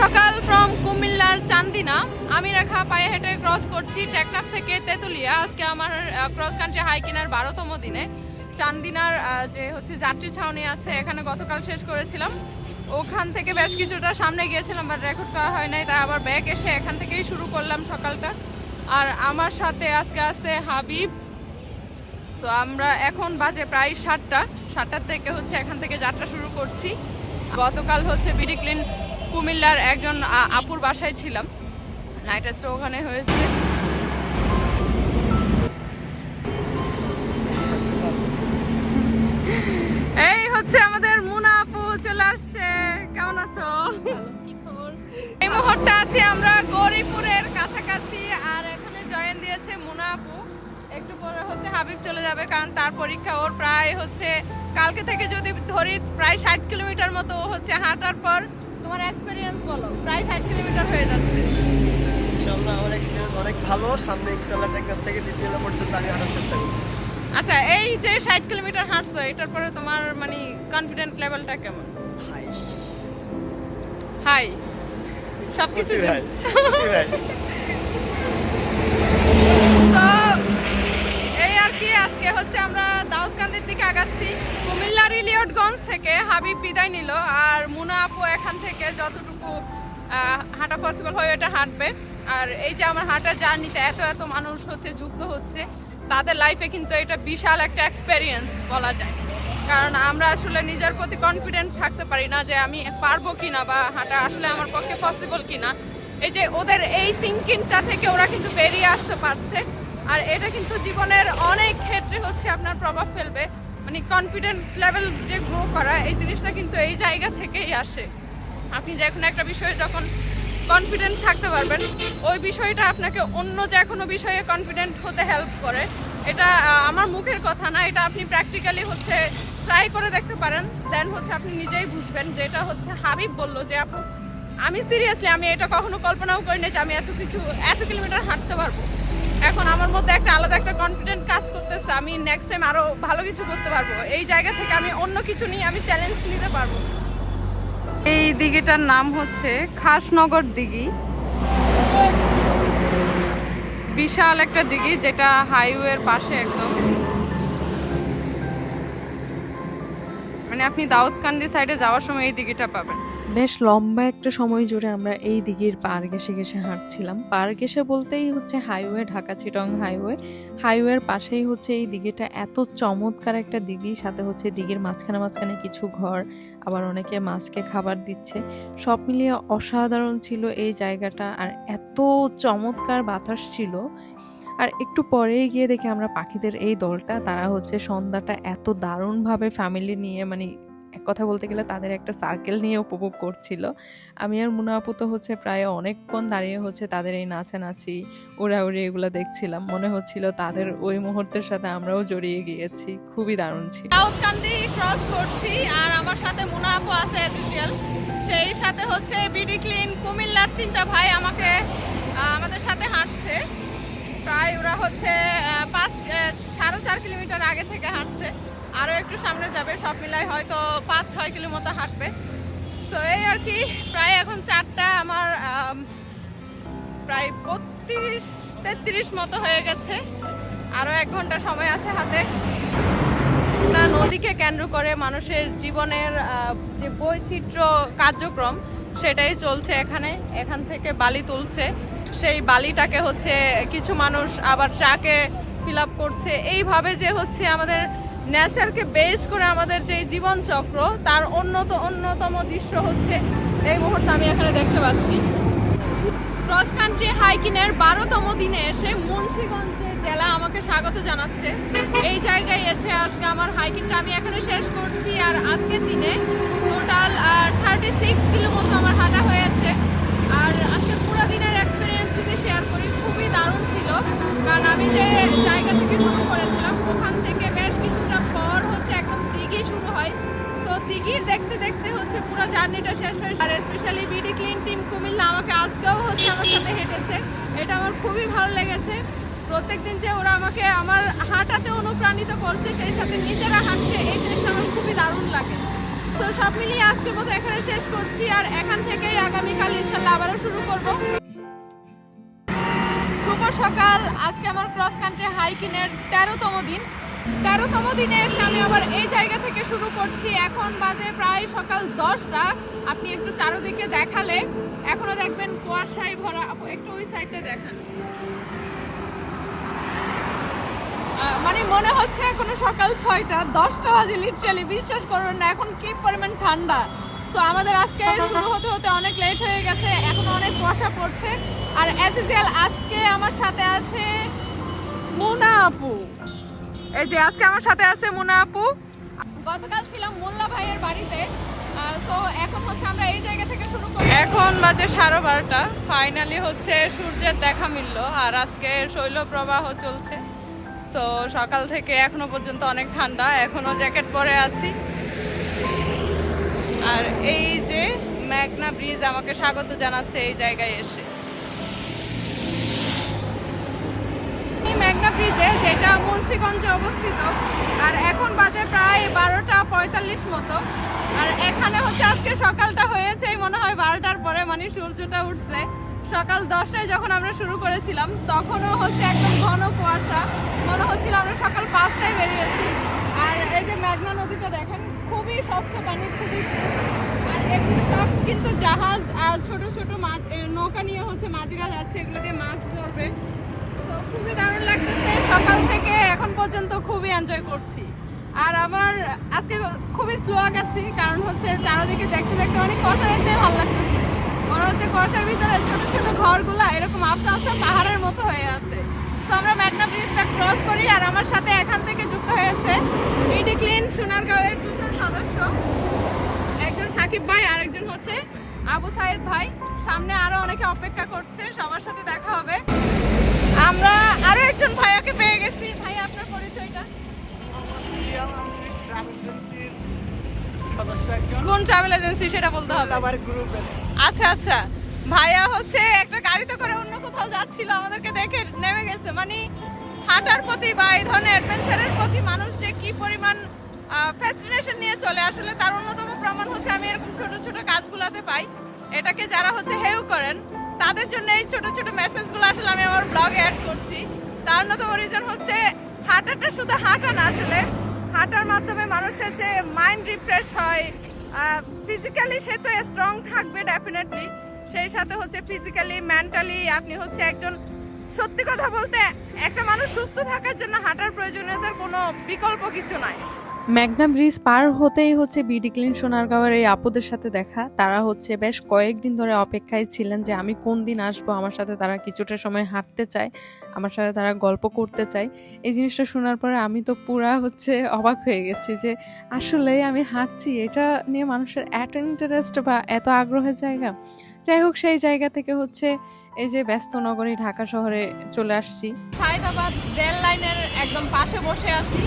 সকাল ফ্রম কুমিল্লার চান্দিনা। আমি রেখা পায়ে হেঁটে ক্রস করছি টেকনাফ থেকে তেতুলিয়া। আজকে আমার ক্রস কান্ট্রি হাইকিনার বারোতম দিনে। চান্দিনার যে হচ্ছে যাত্রী ছাউনি আছে, এখানে গতকাল শেষ করেছিলাম। ওখান থেকে বেশ কিছুটা সামনে গিয়েছিলাম বাট রেকর্ড করা হয় নাই, তাই আবার ব্যাগ এসে এখান থেকেই শুরু করলাম সকালটা। আর আমার সাথে আজকে আছে হাবিব। তো আমরা এখন বাজে প্রায় সাতটা। সাতটার থেকে হচ্ছে এখান থেকে যাত্রা শুরু করছি। গতকাল হচ্ছে বিডি ক্লিন কুমিল্লার একজন আপুর বাসায় ছিলাম। নাইট স্টে ওখানে হয়েছে এই হচ্ছে আমাদের মুনা আপু চলে আসছে। কেমন আছো? এই মুহূর্তে আছি আমরা গৌরীপুরের কাছাকাছি আর এখানে জয়েন দিয়েছে মুনা আপু। একটু পরে হচ্ছে হাবিব চলে যাবে কারণ তার পরীক্ষা ওর প্রায় হচ্ছে কালকে থেকে যদি ধরি প্রায় ষাট কিলোমিটার মতো ও হচ্ছে হাঁটার পর তোমার এক্সপিরিয়েন্স বলো প্রায় ষাট কিলোমিটার হয়ে যাচ্ছে। ইনশাআল্লাহ আমার এক্সপিরিয়েন্স অনেক ভালো। সামনে ইনশাআল্লাহ টেকনাফ থেকে দ্বিতীয় পর্যন্ত আমি হাঁটার চেষ্টা করব। আচ্ছা এই যে ষাট কিলোমিটার হাঁটছো এটার পরে তোমার মানে কনফিডেন্ট লেভেলটা কেমন? হাই হাই সবকিছু বুঝছি ভাই বুঝছি ভাই So, এই আর কি আজকে হচ্ছে আমরা আগাচ্ছি কুমিল্লার ইলিয়টগঞ্জ থেকে হাবিব বিদায় নিল আর মুনা আপু এখান থেকে যতটুকু হাঁটা পসিবল হয় ওটা হাঁটবে। আর এই যে আমার হাঁটার জার্নিতে এত এত মানুষ হচ্ছে যুক্ত হচ্ছে, তাদের লাইফে কিন্তু এটা বিশাল একটা এক্সপেরিয়েন্স বলা যায়। কারণ আমরা আসলে নিজের প্রতি কনফিডেন্ট থাকতে পারি না যে আমি পারব কিনা বা হাঁটা আসলে আমার পক্ষে পসিবল কিনা। এই যে ওদের এই থিঙ্কিংটা থেকে ওরা কিন্তু বেরিয়ে আসতে পারছে। আর এটা কিন্তু জীবনের অনেক ক্ষেত্রে হচ্ছে আপনার প্রভাব ফেলবে। মানে কনফিডেন্ট লেভেল যে গ্রো করা, এই জিনিসটা কিন্তু এই জায়গা থেকেই আসে। আপনি যে কোনো একটা বিষয়ে যখন কনফিডেন্ট থাকতে পারবেন, ওই বিষয়টা আপনাকে অন্য যে কোনো বিষয়ে কনফিডেন্ট হতে হেল্প করে। এটা আমার মুখের কথা না, এটা আপনি প্র্যাকটিক্যালি হচ্ছে ট্রাই করে দেখতে পারেন। দেন হচ্ছে আপনি নিজেই বুঝবেন যে এটা হচ্ছে হাবিব বলল যে, আপু, আমি সিরিয়াসলি আমি এটা কখনো কল্পনাও করিনি যে আমি এত কিছু, এত কিলোমিটার হাঁটতে পারব। এখন আমার মধ্যে একটা আলাদা একটা কনফিডেন্ট কাজ করতেছে। আমি নেক্সট টাইম আরও ভালো কিছু করতে পারব। এই জায়গা থেকে আমি অন্য কিছু নিয়ে আমি চ্যালেঞ্জ নিতে পারব। এই দিঘিটার নাম হচ্ছে খাসনগর দিঘি। বিশাল একটা দিঘি যেটা হাইওয়ের পাশে একদম। মানে আপনি দাউদকান্দি সাইডে যাওয়ার সময় এই দিঘিটা পাবেন। বেশ লম্বা একটা সময় জুড়ে আমরা এই দিঘির পার ঘেসে ঘেসে হাঁটছিলাম। পার ঘেসে বলতেই হচ্ছে হাইওয়ে, ঢাকা চিটং হাইওয়ে। হাইওয়ের পাশেই হচ্ছে এই দিঘিটা এত চমৎকার একটা দিঘি, সাথে হচ্ছে দিঘির মাঝখানে মাঝখানে কিছু ঘর, আবার অনেকে মাছকে খাবার দিচ্ছে। সব মিলিয়ে অসাধারণ ছিল এই জায়গাটা, আর এত চমৎকার বাতাস ছিল। আর একটু পরেই গিয়ে দেখি আমরা পাখিদের এই দলটা, তারা হচ্ছে সন্ধ্যাটা এত দারুণভাবে ফ্যামিলি নিয়ে মানে এক কথা বলতে গেলে তাদের একটা সার্কেল নিয়ে উপভোগ করছিল। আমি আর মুনা আপু তো হচ্ছে প্রায় অনেকক্ষণ দাঁড়িয়ে হচ্ছে তাদের এই নাচানাচি, উড়াউড়ি এগুলো দেখছিলাম। মনে হচ্ছিল তাদের ওই মুহূর্তের সাথে আমরাও জড়িয়ে গিয়েছি। খুবই দারুণ ছিল। দাউদকান্দি ক্রস করছি আর আমার সাথে মুনা আপু আছে এজুটিয়াল সেই সাথে হচ্ছে বিডি ক্লিন কুমিল্লার তিনটা ভাই আমাকে আমাদের সাথে হাঁটছে। প্রায় ওরা হচ্ছে পাঁচ সাড়ে চার কিলোমিটার আগে থেকে হাঁটছে। আরও একটু সামনে যাবে, সব মিলাই হয়তো পাঁচ, ছয় কিলো মতো হাঁটবে। তো এই আর কি, প্রায় এখন চারটা আমার প্রায় বত্রিশ, তেত্রিশ মতো হয়ে গেছে। আরও এক ঘণ্টা সময় আছে হাতে। না নদীকে কেন্দ্র করে মানুষের জীবনের যে বৈচিত্র্য কার্যক্রম, সেটাই চলছে এখানে। এখান থেকে বালি তুলছে। সেই বালিটাকে হচ্ছে কিছু মানুষ আবার চাকে ফিল করছে। এইভাবে যে হচ্ছে আমাদের নেচারকে বেস করে আমাদের যে জীবন চক্র তার অন্যত, অন্যতম দৃশ্য হচ্ছে এই মুহূর্তে আমি এখানে দেখতে পাচ্ছি। ক্রস কান্ট্রি হাইকিংয়ের বারোতম দিনে এসে মুন্সিগঞ্জে জেলা আমাকে স্বাগত জানাচ্ছে। এই জায়গায় এসে আজকে আমার হাইকিংটা আমি এখানে শেষ করছি আর আজকের দিনে টোটাল থার্টি সিক্স কিলো মতো আমার হাঁটা হয়েছে। আর আজকে পুরো দিনের এক্সপিরিয়েন্স যদি শেয়ার করি, খুবই দারুণ ছিল। কারণ আমি যে জায়গা থেকে শুরু করেছিলাম, ওখান থেকে বেশ একদম দিঘি শুরু হয়। সো দিঘির দেখতে দেখতে হচ্ছে পুরো জার্নিটা শেষ হয়েছে আর specially BD clean team Comilla আমাকে আজকেও হচ্ছে আমার সাথে হেঁটেছে। এটা আমার খুবই ভালো লেগেছে। প্রত্যেকদিন যে ওরা আমাকে আমার হাঁটাতে অনুপ্রাণিত করছে, সেই সাথে নিজেরা হাঁটছে, এই জিনিসটা আমার খুবই দারুণ লাগে। তো সব মিলিয়ে আজকের মতো এখানে শেষ করছি আর এখান থেকেই আগামীকাল ইনশাল্লাহ আবারও শুরু করব। শুভ সকাল। আজকে আমার ক্রস কান্ট্রি হাইকিংয়ের তেরোতম দিন। তেরোতম দিনে এসে আমি আবার এই জায়গা থেকে শুরু করছি। এখন বাজে প্রায় সকাল দশটা। আপনি একটু চারোদিকে দেখালে। এখনও দেখবেন কুয়াশায় ভরা। একটু ওই সাইডটা দেখান। মানে মনে হচ্ছে এখনও সকাল ছয়টা। দশটা বাজে লিটারালি বিশ্বাস করবেন না। এখন কি পরিমাণ ঠান্ডা। সো আমাদের আজকে শুরু হতে হতে অনেক লেট হয়ে গেছে। এখনও অনেক কুয়াশা পড়ছে। আর অ্যাজ আজকে আমার সাথে আছে মোনা আপু। এই যে আজকে আমার সাথে আছে মুনা আপু। গতকাল ছিলাম মোল্লা ভাইয়ের বাড়িতে তো এখন হচ্ছে আমরা এই জায়গা থেকে শুরু করি। এখন বাজে সাড়ে বারোটা। ফাইনালি হচ্ছে সূর্যের দেখা মিললো আর আজকে শৈলপ্রবাহ চলছে। সো সকাল থেকে এখনও পর্যন্ত অনেক ঠান্ডা এখনও জ্যাকেট পরে আছি। আর এই যে ম্যাগনা ব্রিজ আমাকে স্বাগত জানাচ্ছে এই জায়গায় এসে। এই মেঘনা ব্রিজে যেটা অবস্থিত। আর এখন বাজে প্রায় বারোটা পঁয়তাল্লিশ মতো। আর এখানে হচ্ছে আজকে সকালটা হয়েছে মনে হয় বারোটার পরে মানে সূর্যটা উঠছে। সকাল দশটায় যখন আমরা শুরু করেছিলাম, তখনও হচ্ছে একদম ঘন কুয়াশা। মনে হচ্ছিল আমরা সকাল পাঁচটায় বেরিয়েছি। আর এই যে মেঘনা নদীটা দেখেন, খুবই স্বচ্ছ পানি, খুবই আর এগুলো সব কিন্তু জাহাজ আর ছোট ছোট মাছ নৌকা নিয়ে হচ্ছে মাঝিরা আছে, এগুলো দিয়ে মাছ ধরবে। খুবই দারুণ লাগতেছে। সকাল থেকে এখন পর্যন্ত খুবই এনজয় করছি। আর আমার আজকে খুবই স্লো আগাচ্ছি, কারণ হচ্ছে চারদিকে দেখতে দেখতে অনেক কুয়াশা দেখতে ভালো লাগতেছে। মনে হচ্ছে কুয়াশার ভিতরে ছোট ছোট ঘরগুলা এরকম আফসা আফসা পাহাড়ের মতো হয়ে আছে। সো আমরা ম্যাগনা ব্রিজটা ক্রস করি আর আমার সাথে এখান থেকে যুক্ত হয়েছে বিডি ক্লিন সোনারগাঁওয়ের দুজন সদস্য। একজন সাকিব ভাই আর একজন হচ্ছে আবু সাইদ ভাই। সামনে আরও অনেকে অপেক্ষা করছে, সবার সাথে দেখা হবে। আমরা আরও একজন ভাইয়াকে পেয়ে গেছি। ভাই আপনার পরিচয়টা? কোন ট্রাভেল এজেন্সি সেটা বলতে হবে। আমার গ্রুপের আচ্ছা আচ্ছা। ভাইয়া হচ্ছে একটা গাড়িতে করে অন্য কোথাও যাচ্ছিল আমাদেরকে দেখে নেমে গেছে। মানে হাঁটার প্রতি বা এই ধরনের অ্যাডভেঞ্চারের প্রতি মানুষ যে কি পরিমাণ ফ্যাসিনেশন নিয়ে চলে আসলে তার অন্যতম প্রমাণ হচ্ছে আমি এরকম ছোট ছোট কাজগুলোতে পাই। এটাকে যারা হচ্ছে হেউ করেন তাদের জন্য এই ছোট ছোট মেসেজগুলো আসলে আমি আমার ব্লগে অ্যাড করছি। তার অন্যতম রিজন হচ্ছে হাঁটাটা শুধু হাঁটা না আসলে। হাঁটার মাধ্যমে মানুষের যে মাইন্ড রিফ্রেশ হয় ফিজিক্যালি সে তো স্ট্রং থাকবে ডেফিনেটলি সেই সাথে হচ্ছে ফিজিক্যালি মেন্টালি আপনি হচ্ছে একজন, সত্যি কথা বলতে, একটা মানুষ সুস্থ থাকার জন্য হাঁটার প্রয়োজনীয়তার কোনো বিকল্প কিছু নাই। ম্যাগনা ব্রিজ পার হতেই হচ্ছে বিডি ক্লিন সোনারগাঁওয়ের এই আপুদের সাথে দেখা। তারা হচ্ছে বেশ কয়েকদিন ধরে অপেক্ষায় ছিলেন যে আমি কোন দিন আসব, আমার সাথে তারা কিছুটা সময় হাঁটতে চায়, আমার সাথে তারা গল্প করতে চায়। এই জিনিসটা শোনার পরে আমি তো পুরা হচ্ছে অবাক হয়ে গেছি যে আসলে আমি হাঁটছি, এটা নিয়ে মানুষের এত ইন্টারেস্ট বা এত আগ্রহের জায়গা। যাই হোক, সেই জায়গা থেকে হচ্ছে এই যে ব্যস্ত নগরী, ঢাকা শহরে চলে আসছি। সাইদাবাদ রেল লাইনের একদম পাশে বসে আছি।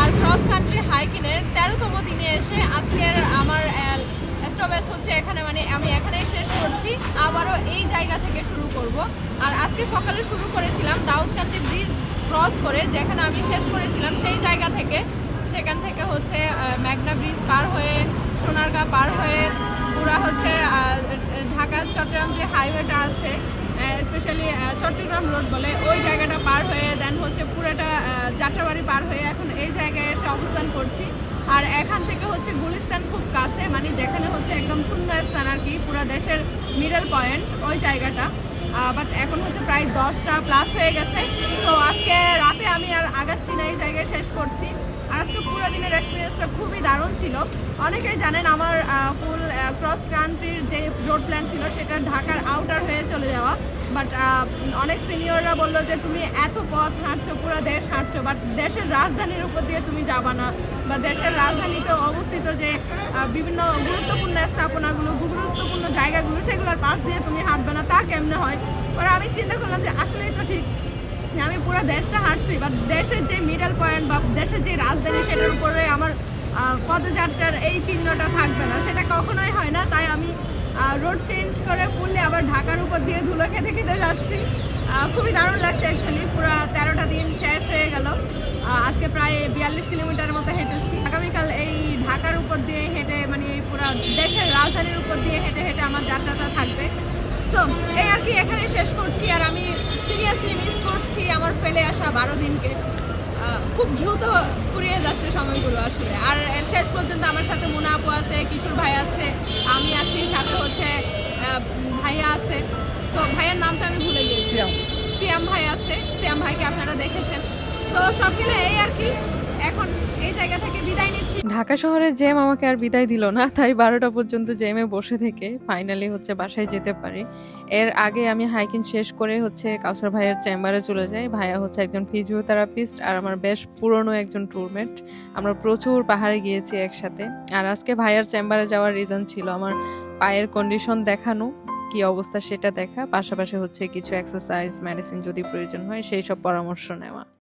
আর ক্রস কান্ট্রি হাইকিংয়ের তেরোতম দিনে এসে আজকের আমার স্টপেজ হচ্ছে এখানে মানে আমি এখানেই শেষ করছি। আবারও এই জায়গা থেকে শুরু করব। আর আজকে সকালে শুরু করেছিলাম দাউদকান্দি ব্রিজ ক্রস করে, যেখানে আমি শেষ করেছিলাম সেই জায়গা থেকে। সেখান থেকে হচ্ছে ম্যাগনা ব্রিজ পার হয়ে, সোনারগাঁ পার হয়ে, পুরা হচ্ছে ঢাকা, চট্টগ্রাম যে হাইওয়েটা আছে স্পেশালি চট্টগ্রাম রোড বলে, ওই জায়গাটা পার হয়ে দেন হচ্ছে পুরোটা আহ, যাত্রাবাড়ি পার হয়ে এখন এই জায়গায় এসে অবস্থান করছি। আর এখান থেকে হচ্ছে গুলিস্তান খুব কাছে মানে যেখানে হচ্ছে একদম সুন্দর স্থান আর কি পুরো দেশের মিডল পয়েন্ট ওই জায়গাটা। বাট এখন হচ্ছে প্রায় দশটা প্লাস হয়ে গেছে। তো আজকে রাতে আমি আর আগাচ্ছি না এই জায়গায় শেষ করছি। আজকে পুরো দিনের এক্সপিরিয়েন্সটা খুবই দারুণ ছিল। অনেকেই জানেন আমার ফুল ক্রস কান্ট্রির যে রোড প্ল্যান ছিল সেটা ঢাকার আউটার হয়ে চলে যাওয়া। বাট অনেক সিনিয়ররা বলল যে, তুমি এত পথ হাঁটছো, পুরো দেশ হাঁটছো বাট দেশের রাজধানীর উপর দিয়ে তুমি যাবা না। বা দেশের রাজধানীতে অবস্থিত যে বিভিন্ন গুরুত্বপূর্ণ স্থাপনাগুলো গুরুত্বপূর্ণ জায়গাগুলো, সেগুলোর পাশ দিয়ে তুমি হাঁটবে না, তা কেমনে হয়? পরে আমি চিন্তা করলাম যে, আসলেই তো ঠিক আমি পুরো দেশটা হাঁটছি বা দেশের যে মিডল পয়েন্ট বা দেশের যে রাজধানী সেটার উপরে আমার পদযাত্রার এই চিহ্নটা থাকবে না। সেটা কখনোই হয় না, তাই আমি রোড চেঞ্জ করে ফুললে আবার ঢাকার উপর দিয়ে ধুলো খেতে খেতে যাচ্ছি। খুবই দারুণ লাগছে অ্যাকচুয়ালি পুরো তেরোটা দিন শেষ হয়ে গেল। আজকে প্রায় বিয়াল্লিশ কিলোমিটার মতো হেঁটেছি। আগামীকাল এই ঢাকার উপর দিয়ে হেঁটে মানে পুরো দেশের রাজধানীর উপর দিয়ে হেঁটে হেঁটে আমার যাত্রাটা থাকবে। সো এই আর কি এখানে শেষ করছি আর আমি সিরিয়াসলি মিস করছি আমার ফেলে আসা বারো দিনকে। খুব দ্রুত ফুরিয়ে যাচ্ছে সময়গুলো আসলে। আর শেষ পর্যন্ত আমার সাথে মোনা আপু আছে কিশোর ভাই আছে আমি আছি সাথে হচ্ছে ভাইয়া আছে। সো ভাইয়ার নামটা আমি ভুলে গিয়েছি সিয়াম। ভাই আছে সিয়াম ভাইকে আপনারা দেখেছেন। সো সব মিলে এই আর কি। এখন এই জায়গা থেকে বিদায় নিচ্ছি। ঢাকা শহরে জ্যাম আমাকে আর বিদায় দিল না, তাই বারোটা পর্যন্ত জ্যামে বসে থেকে ফাইনালি হচ্ছে বাসায় যেতে পারি। এর আগে আমি হাইকিং শেষ করে হচ্ছে কাউসার ভাইয়ের চেম্বারে চলে যাই। ভাইয়া হচ্ছে একজন ফিজিওথেরাপিস্ট আর আমার বেশ পুরনো একজন ট্যুরমেট আমরা প্রচুর পাহাড়ে গিয়েছি একসাথে। আর আজকে ভাইয়ার চেম্বারে যাওয়ার রিজন ছিল আমার পায়ের কন্ডিশন দেখানো, কি অবস্থা সেটা দেখা। পাশাপাশি হচ্ছে কিছু এক্সারসাইজ মেডিসিন যদি প্রয়োজন হয়, সেই সব পরামর্শ নেওয়া।